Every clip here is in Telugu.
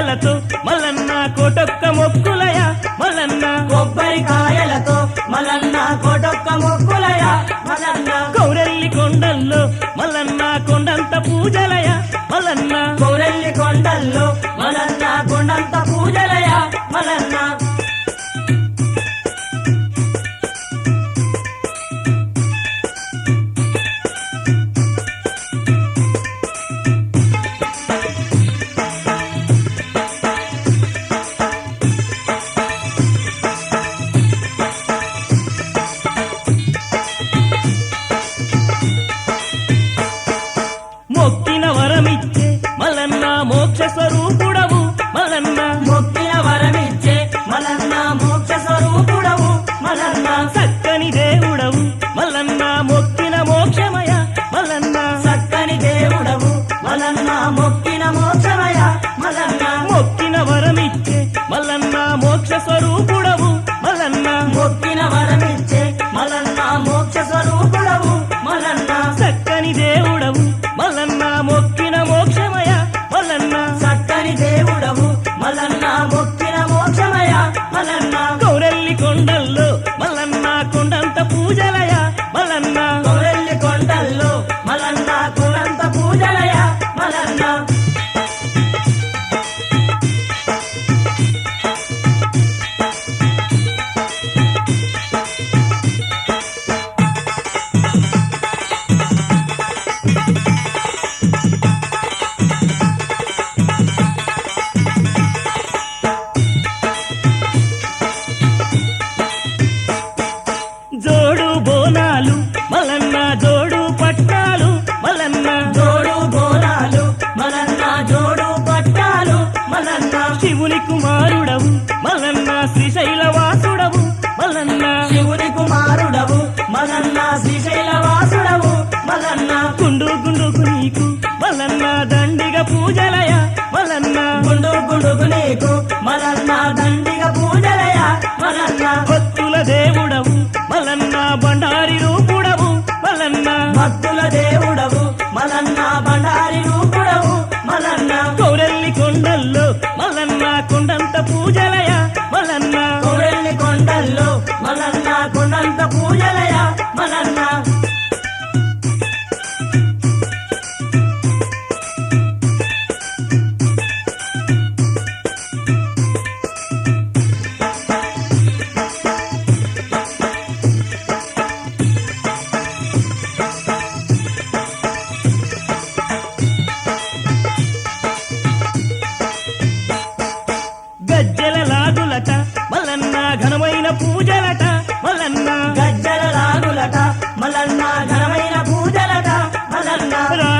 కాయలతో మల్లన్న కోటొక్క మొక్కులయ మల్లన్న కొబ్బరికాయలతో మలన్న కోటొక్క మొక్కులయ మలన్న కౌరెల్లి కొండల్లో మల్లన్న కొండంత పూజలయ. ಸ್ವರೂಪ శివుని కుమారుడవు మల్లన్న శ్రీశైల వాసుడవు మల్లన్న శివుని కుమారుడవు మలన్న శ్రీశైల వాసుడవు మలన్న గుండు గుండుకు నీకు మల్లన్న దండిగ పూజలయ మల్లన్న గుండు గుండుకు నీకు మలన్న దండిగ పూజలయ మలన్న భక్తుల దేవుడవు మల్లన్న బండారి రూపుడవు మల్లన్న భక్తుల దేవుడవు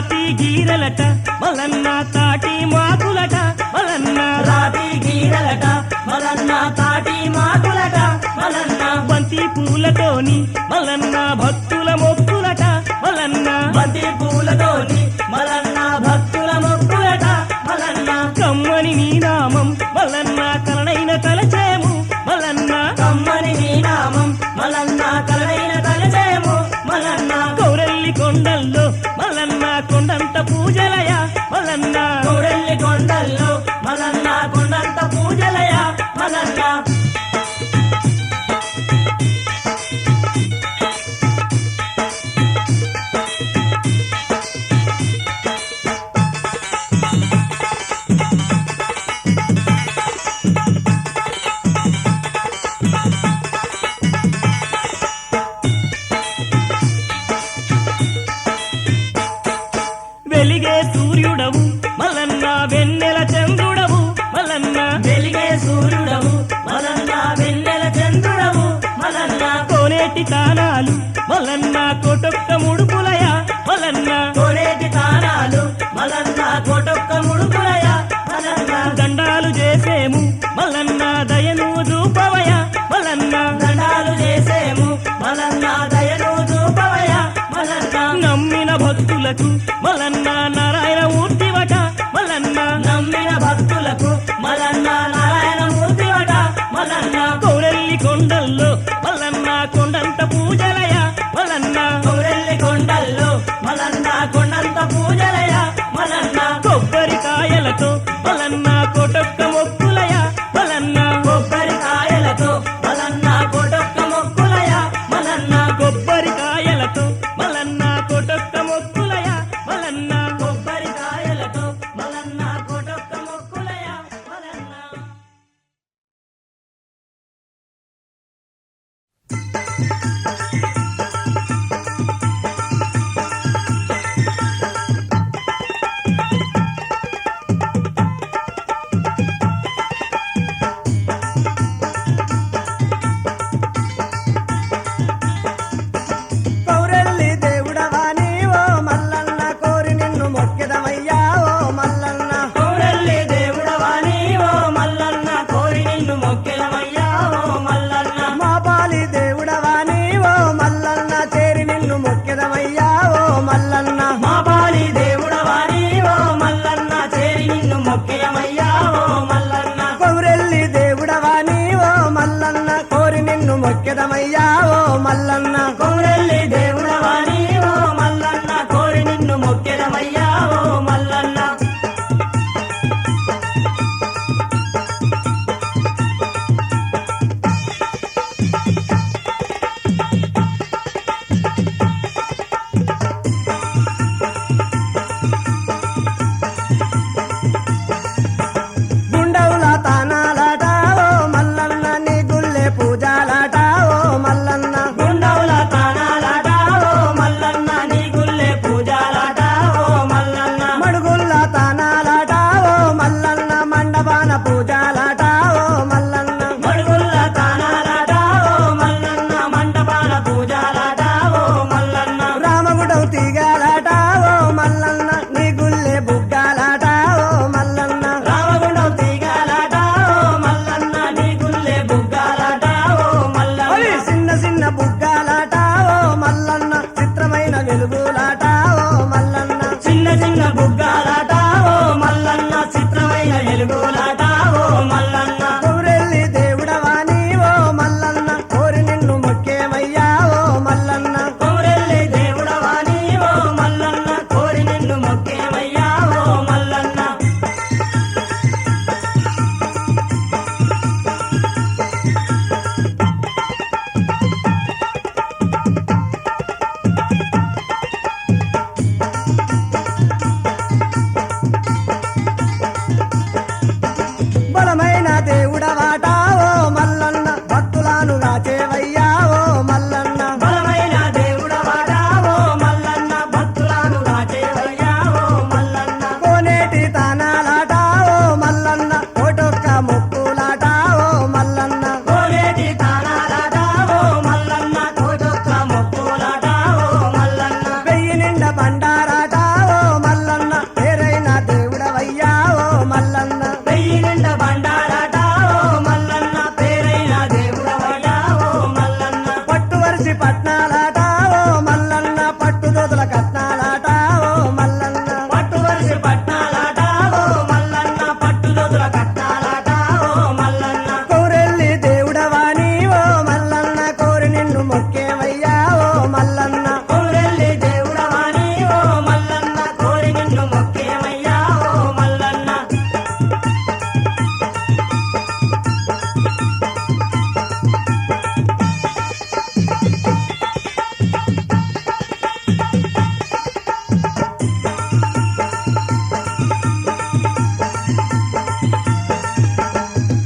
రాతి గీరలట మల్లన్న తాటి మాకులట మల్లన్న రాతి గీరలట మలన్న తాటి మాకులట మలన్న బంతి పూలతోని మల్లన్న భక్తుల మొక్కులట మల్లన్న బంతి పూలతోని మలన్న భక్తుల మొక్కులట మలన్న కమ్మని నీ నామం మల్లన్న కలనైన తలచేము మల్లన్న కమ్మని నీ కోనేటి తానాలు మలన్న కోటొక్క మూడు పులయ మలన్న కోనేటి తానాలు మలన్న కోటొక్క మూడు పులయ మలన్న దండాలు చేసేము మలన్న దయను దూపవయా మలన్న దండాలు చేసేము మలన్న దయను దూపవయా మలన్న నమ్మిన భక్తులకు మలన్న నారాయణ మూర్తివట మలన్న నమ్మిన భక్తులకు మలన్న வல்லன்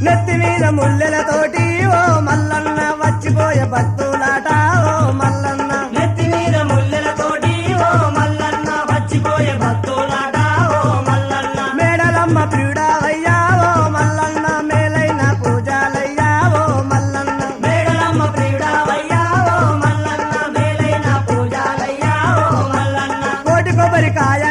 నెత్తి మీద ముల్లెలతోటి ఓ మల్లన్న వచ్చిపోయే భక్తులాట ఓ మల్లన్న. నెత్తి మీద ముల్లెలతోటి ఓ మల్లన్న వచ్చిపోయే భక్తులాట ఓ మల్లన్న. మేడలమ్మ ప్రియుడా అయ్యా ఓ మల్లన్న. మేలైన పూజాలయ్యా ఓ మల్లన్న. మేడలమ్మ ప్రియుడా అయ్యా ఓ మల్లన్న. మేలైన పూజాలయ్యా ఓ మల్లన్న. కోటి కొబ్బరికాయ